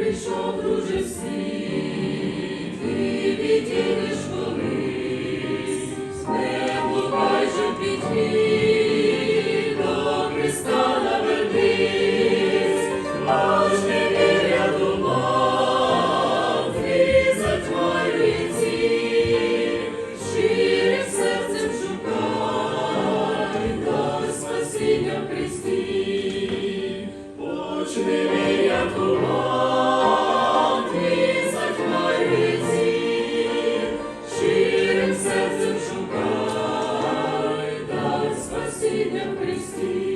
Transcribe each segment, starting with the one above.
прийшов, друже світ, ти відійдеш колись, не блукай же підвіз. крести.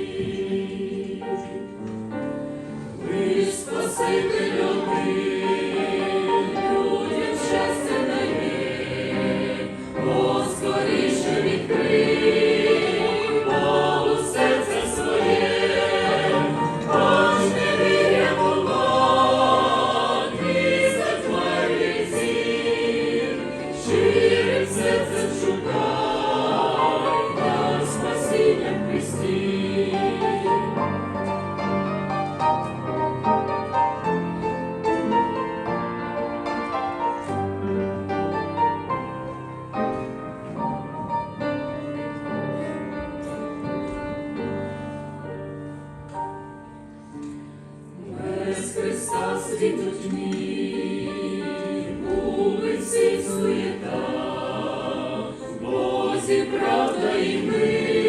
Правда і ми.